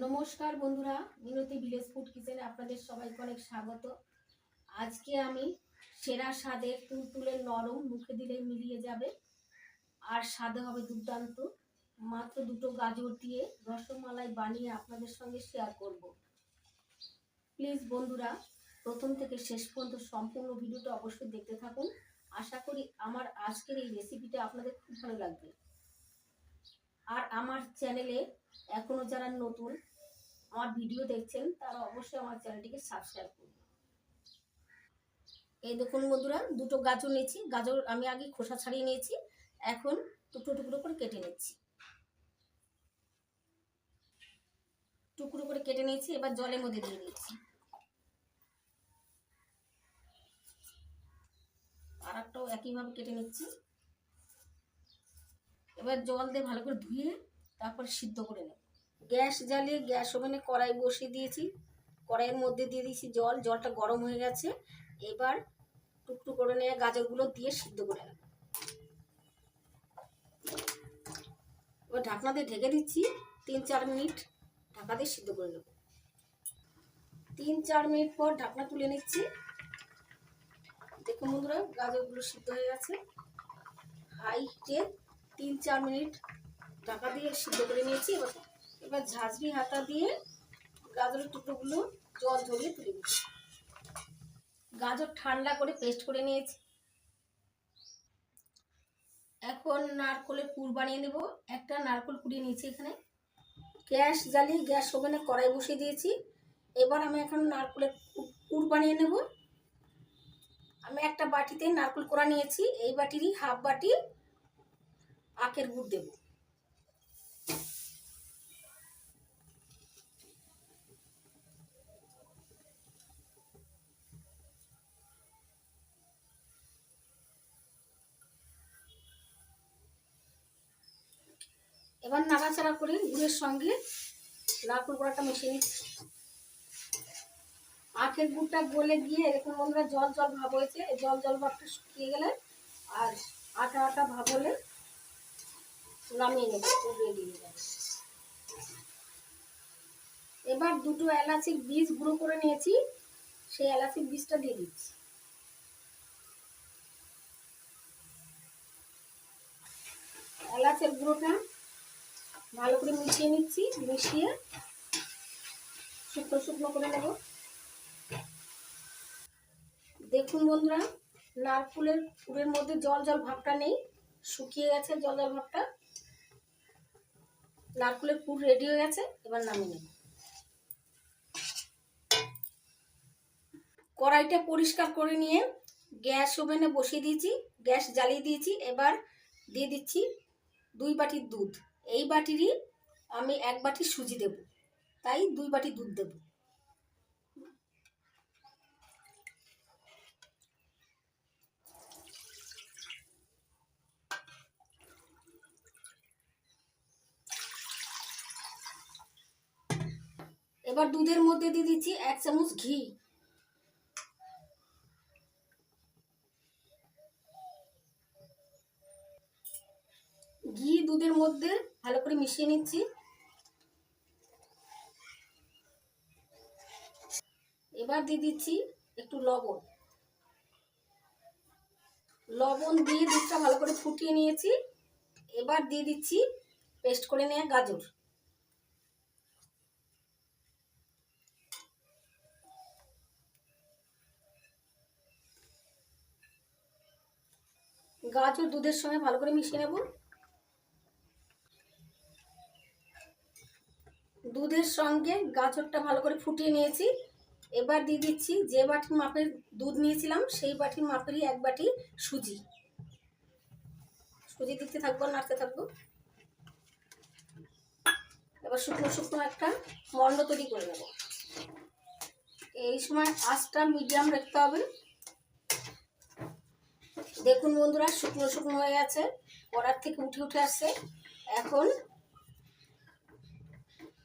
নমস্কার বন্ধুরা মিনতি village food কিচেনে আপনাদের সবাইকে অনেক স্বাগত। আজকে আমি সেরা স্বাদের তুলতুলে নরম মুখে দিলে মিলিয়ে যাবে, আর স্বাদে হবে দুর্দান্ত। মাত্র দুটো গাজর দিয়ে রসমালাই বানিয়ে আপনাদের সঙ্গে শেয়ার করব। প্লিজ বন্ধুরা, প্রথম থেকে শেষ পর্যন্ত সম্পূর্ণ ভিডিওটা অবশ্যই দেখতে থাকুন। আশা করি আমার আজকের এই রেসিপিটা আপনাদের খুব ভালো লাগবে। আমার চ্যানেলে এখনও যারা নতুন, আমার ভিডিও দেখছেন, তারা অবশ্যই আমার চ্যানেলটিকে সাবস্ক্রাইব করুন। এই দেখুন বন্ধুরা, দুটো গাজর নিয়েছি। গাজর আমি আগে খোসা ছাড়িয়ে নিয়েছি, এখন টুকরো টুকরো করে কেটে নিচ্ছি। টুকরো করে কেটে নিয়েছি, এবার জলের মধ্যে দিয়ে দিচ্ছি। আর একটাও একইভাবে কেটে নিচ্ছি। এবার জল দিয়ে ভালো করে ধুয়ে তারপর সিদ্ধ করে নেব। গ্যাস জ্বালিয়ে গ্যাস ওভেনে কড়াই বসিয়ে দিয়েছি। কড়াইয়ের মধ্যে দিয়ে দিয়েছি জল, জলটা গরম হয়ে গেছে। এবার টুকটু করে নিয়ে গাজরগুলো দিয়ে সিদ্ধ করে নেব। এবার ঢাকনা দিয়ে ঢেকে দিচ্ছি। তিন চার মিনিট ঢাকা দিয়ে সিদ্ধ করে নেব। তিন চার মিনিট পর ঢাকনা তুলে নিচ্ছি। দেখুন বন্ধুরা, গাজরগুলো সিদ্ধ হয়ে গেছে। হাই হিটে তিন চার মিনিট ঢাকা দিয়ে সিদ্ধ করে নিয়েছি। এবার এবার ঝাঁঝরি হাতা দিয়ে গাজরের টুকরোগুলো জল ঝরিয়ে তুলে দিচ্ছি গাজর ঠান্ডা করে পেস্ট করে নিয়েছি। এখন নারকলের পুর বানিয়ে নেব। একটা নারকল কুড়িয়ে নিয়েছি এখানে। গ্যাস জ্বালিয়ে গ্যাস ওভেনে কড়াই বসিয়ে দিয়েছি। এবার আমি এখন নারকলের পুর বানিয়ে নেব। আমি একটা বাটিতে নারকল কোড়া নিয়েছি। এই বাটিরই হাফ বাটি আখের গুড় দেব। এবার নাড়াচাড়া করে গুড়ের সঙ্গে নারকল কোড়াটা মিশিয়ে নিচ্ছি। আখের গুড়টা গলে গিয়ে এরকম বন্ধুরা জল জল ভাব হয়েছে জল জল ভাবটা শুকিয়ে গেলে আর আটা আটা ভাব হলে নামিয়ে নেব রেডি হয়ে যাবে এবার দুটো এলাচির বীজ গুঁড়ো করে নিয়েছি, সেই এলাচির বীজটা দিয়ে দিচ্ছি। এলাচের গুঁড়োটা ভালো করে মিশিয়ে নিচ্ছি, মিশিয়ে শুকনো শুকনো করে নেব। দেখুন বন্ধুরা, নারকুলের পুরের মধ্যে জল জল ভাবটা নেই, শুকিয়ে গেছে জল জল ভাবটা। নারকুলের পুর রেডি হয়ে গেছে, এবার নামিয়ে নেব। কড়াইটা পরিষ্কার করে নিয়ে গ্যাস ওভেনে বসিয়ে দিয়েছি, গ্যাস জ্বালিয়ে দিয়েছি, এবার দিয়ে দিচ্ছি দুই বাটির দুধ। এই বাটিরই আমি এক বাটি সুজি দেব, তাই দুই বাটি দুধ দেব। এবার দুধের মধ্যে দিয়ে দিচ্ছি এক চামচ ঘি। ঘি দুধের মধ্যে ভালো করে মিশিয়ে নিচ্ছি। এবার দিয়ে দিচ্ছি একটু লবণ। লবণ দিয়ে দুধটা ভালো করে ফুটিয়ে নিয়েছি। এবার দিয়ে দিচ্ছি পেস্ট করে নেওয়া গাজর। গাজর দুধের সঙ্গে ভালো করে মিশিয়ে নেব। দুধের সঙ্গে গাজরটা ভালো করে ফুটিয়ে নিয়েছি। এবার দিয়ে দিচ্ছি যে বাটির মাপের দুধ নিয়েছিলাম, সেই বাটির মাপেরই এক বাটি সুজি। সুজি দিতে থাকব নাড়তে থাকব। এবার শুকনো শুকনো একটা মন্ড তৈরি করে নেব। এই সময় আঁচটা মিডিয়াম রাখতে হবে। দেখুন বন্ধুরা, শুকনো শুকনো হয়ে গেছে। কড়ার থেকে উঠে উঠে আসছে। এখন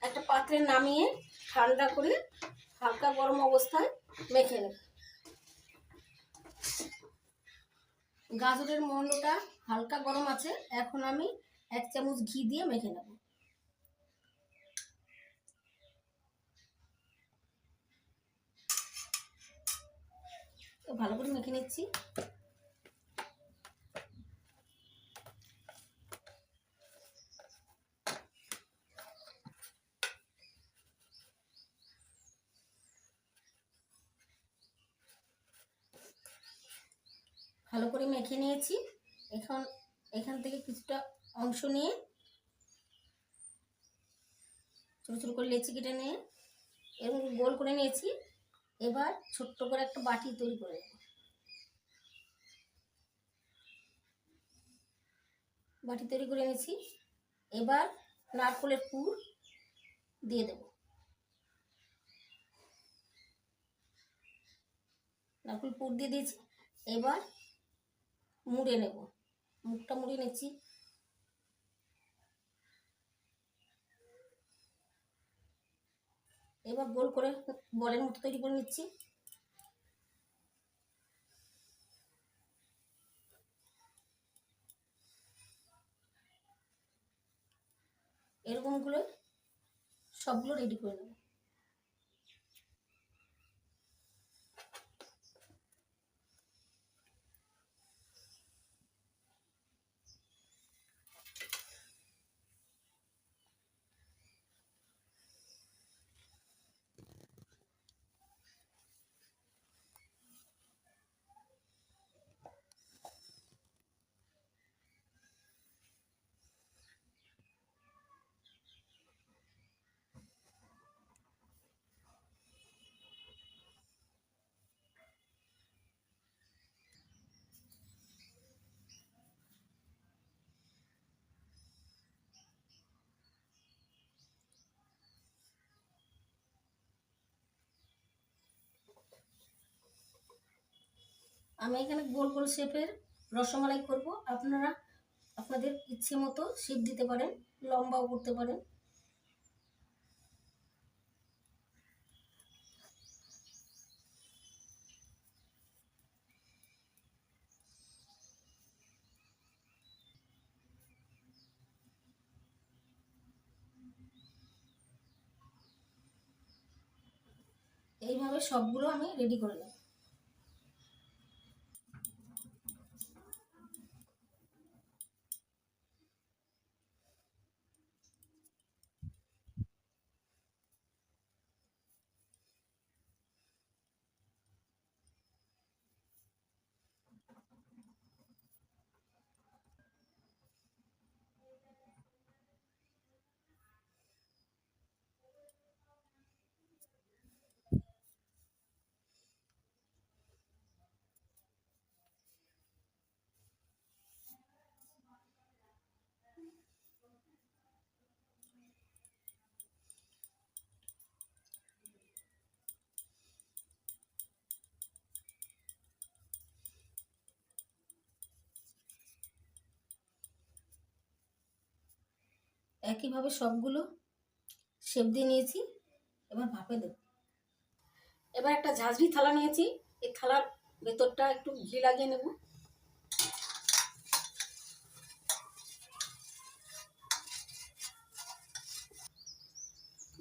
একটা পাত্রে নামিয়ে ঠান্ডা করে হালকা গরম অবস্থায় মেখে নেব। গাজরের মন্ডটা হালকা গরম আছে। এখন আমি এক চামচ ঘি দিয়ে মেখে নেব। ভালো করে মেখে নিচ্ছি। নিয়ে ছোটো ছোটো করে লেচি কেটে নিয়ে এরকম গোল করে নিয়েছি। এবার ছোট্ট করে একটা বাটি তৈরি করে নেব। বাটি তৈরি করে নিয়েছি। এবার নারকলের পুর দিয়ে দেব। নারকল পুর দিয়ে দিয়েছি। এবার মুড়ে নেব। মুখটা মুড়ে নিচ্ছি। এবার গোল করে বলের মতো তৈরি করে নিচ্ছি। এরকমগুলো সবগুলো রেডি করে নেব। আমি এখানে গোল গোল শেপের রসমালাই করব। আপনারা আপনাদের ইচ্ছে মতো শেপ দিতে পারেন, লম্বাও করতে পারেন। এইভাবে সবগুলো আমি রেডি করে নেব। একইভাবে সবগুলো শেপ দিয়ে নিয়েছি। এবার ভাপে দেব। এবার একটা ঝাঁঝরি থালা নিয়েছি। এই থালার ভেতরটা একটু ঘি লাগিয়ে নেব।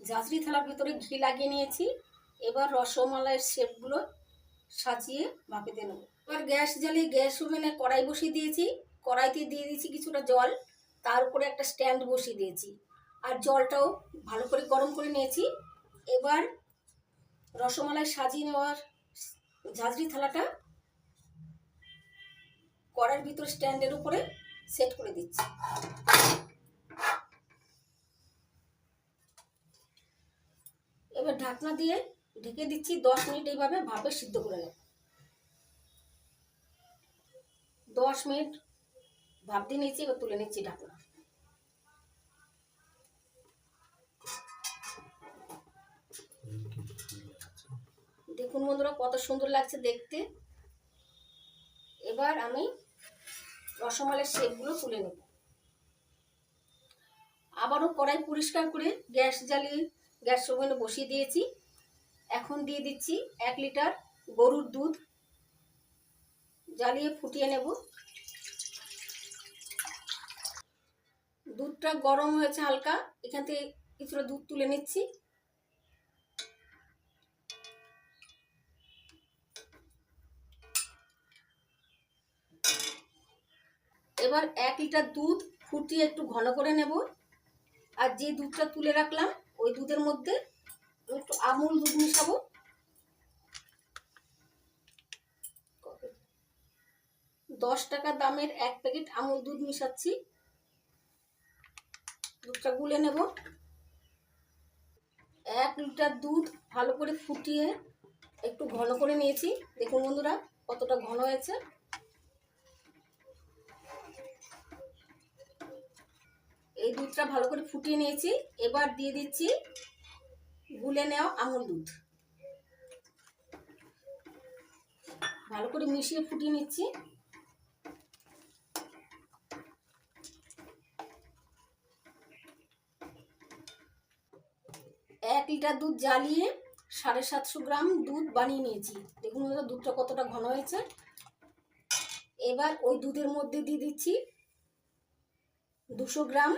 ঝাঁঝরি থালার ভেতরে ঘি লাগিয়ে নিয়েছি। এবার রসমালাইয়ের শেপগুলো সাজিয়ে ভাপে দিয়ে নেব। এবার গ্যাস জ্বালিয়ে গ্যাস ওভেনে কড়াই বসিয়ে দিয়েছি। কড়াইতে দিয়ে দিয়েছি কিছুটা জল। তার উপরে একটা স্ট্যান্ড বসিয়ে দিয়েছি। আর জলটাও ভালো করে গরম করে নিয়েছি। এবার রসমালাই সাজিয়ে নেওয়ার ঝাঁঝরি থালাটা কড়ার ভিতর স্ট্যান্ডের উপরে সেট করে দিচ্ছি। এবার ঢাকনা দিয়ে ঢেকে দিচ্ছি দশ মিনিট এইভাবে ভাপে সিদ্ধ করে নেব। দশ মিনিট ভাপ দিয়ে নিচ্ছি এবার তুলে নিচ্ছি ঢাকনা। দেখুন বন্ধুরা, কত সুন্দর লাগছে দেখতে। এবার আমি রসমালের শেপগুলো তুলে নেব। আবারও কড়াই পরিষ্কার করে গ্যাস জ্বালিয়ে, গ্যাস ওভেনে বসিয়ে দিয়েছি। এখন দিয়ে দিচ্ছি এক লিটার গরুর দুধ। জ্বালিয়ে ফুটিয়ে নেব। দুধটা গরম হয়েছে হালকা, এখান থেকে কিছুটা দুধ তুলে নিচ্ছি। এবার এক লিটার দুধ ফুটিয়ে একটু ঘন করে নেব। আর যে দুধটা তুলে রাখলাম, ওই দুধের মধ্যে একটু আমুল দুধ মিশাবো। দশ টাকা দামের এক প্যাকেট আমুল দুধ মিশাচ্ছি। দুধটা গুলে নেব। এক লিটার দুধ ভালো করে ফুটিয়ে একটু ঘন করে নিয়েছি। দেখুন বন্ধুরা, কতটা ঘন হয়েছে। এই দুধটা ভালো করে ফুটিয়ে নিয়েছি। এবার দিয়ে দিচ্ছি গুলে নেওয়া আমুল দুধ। ভালো করে মিশিয়ে ফুটিয়ে নিচ্ছি। এক লিটার দুধ জ্বালিয়ে সাড়ে সাতশো গ্রাম দুধ বানিয়ে নিয়েছি। দেখুন দুধটা কতটা ঘন হয়েছে। এবার ওই দুধের মধ্যে দিয়ে দিচ্ছি দুশো গ্রাম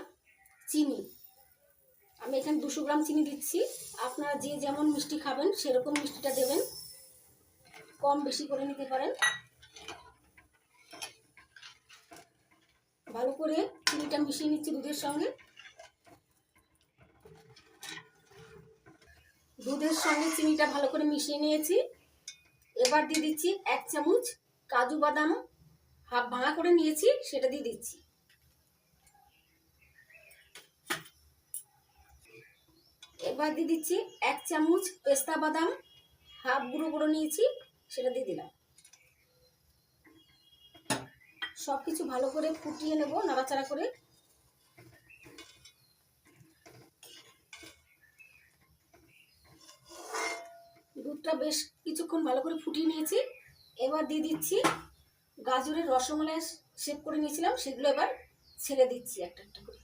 চিনি। আমি এখানে দুশো গ্রাম চিনি দিচ্ছি। আপনারা যে যেমন মিষ্টি খাবেন, সেরকম মিষ্টিটা দেবেন। কম বেশি করে নিতে পারেন। ভালো করে চিনিটা মিশিয়ে নিচ্ছি দুধের সঙ্গে। দুধের সঙ্গে চিনিটা ভালো করে মিশিয়ে নিয়েছি। এবার দিয়ে দিচ্ছি এক চামচ কাজু বাদাম। হাফ ভাঙা করে নিয়েছি, সেটা দিয়ে দিচ্ছি। এবার দিয়ে দিচ্ছি এক চামচ পেস্তা বাদাম, হাফ গুঁড়ো গুঁড়ো নিয়েছি, সেটা দিয়ে দিলাম। সব কিছু ভালো করে ফুটিয়ে নেব, নাড়াচাড়া করে। দুধটা বেশ কিছুক্ষণ ভালো করে ফুটিয়ে নিয়েছি। এবার দিয়ে দিচ্ছি গাজরের রসমালাই শেপ করে নিয়েছিলাম, সেগুলো এবার ছেড়ে দিচ্ছি একটা একটা করে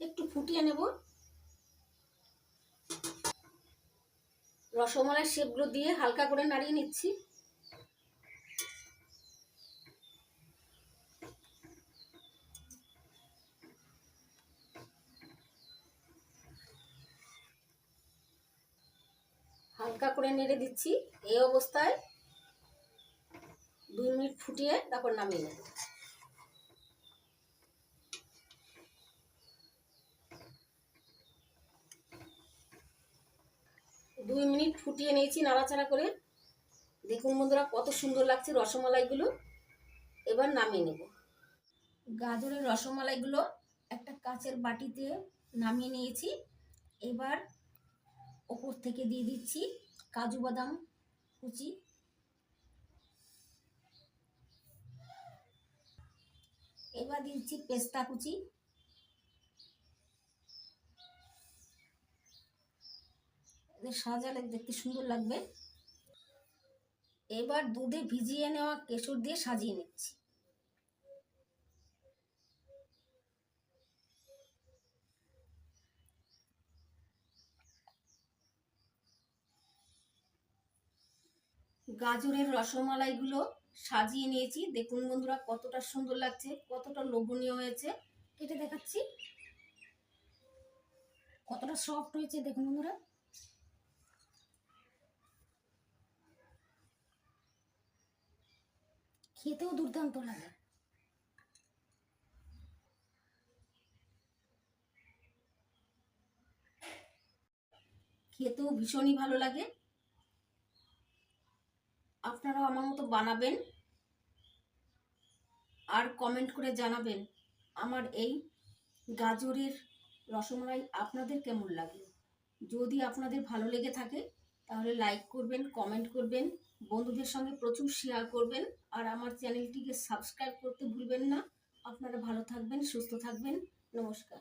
একটু ফুটিয়ে নেব। রসমালাই শেপগুলো দিয়ে হালকা করে নাড়িয়ে নিচ্ছি। হালকা করে নেড়ে দিচ্ছি। এই অবস্থায় দুই মিনিট ফুটিয়ে তারপর নামিয়ে নেব দুই মিনিট ফুটিয়ে নিয়েছি নাড়াচাড়া করে। দেখুন বন্ধুরা, কত সুন্দর লাগছে রসমালাইগুলো। এবার নামিয়ে নেব। গাজরের রসমালাইগুলো একটা কাচের বাটিতে নামিয়ে নিয়েছি। এবার ওপর থেকে দিয়ে দিচ্ছি কাজু বাদাম কুচি। এবার দিচ্ছি পেস্তা কুচি। সাজালে দেখতে সুন্দর লাগবে। এবার দুধে ভিজিয়ে নেওয়া কেশর দিয়ে সাজিয়ে নিচ্ছি। গাজরের রসমালাইগুলো সাজিয়ে নিয়েছি। দেখুন বন্ধুরা, কতটা সুন্দর লাগছে, কতটা লোভনীয় হয়েছে। কেটে দেখাচ্ছি। কতটা সফট হয়েছে, দেখুন বন্ধুরা। খেতেও দুর্দান্ত লাগে। খেতেও ভীষণই ভালো লাগে। আপনারাও আমার মতো বানাবেন। আর কমেন্ট করে জানাবেন, আমার এই গাজরের রসমালাই আপনাদের কেমন লাগে? যদি আপনাদের ভালো লেগে থাকে, তাহলে লাইক করবেন কমেন্ট করবেন, বন্ধুদের সঙ্গে প্রচুর শেয়ার করবেন। আর আমার চ্যানেলটিকে সাবস্ক্রাইব করতে ভুলবেন না। আপনারা ভালো থাকবেন সুস্থ থাকবেন। নমস্কার।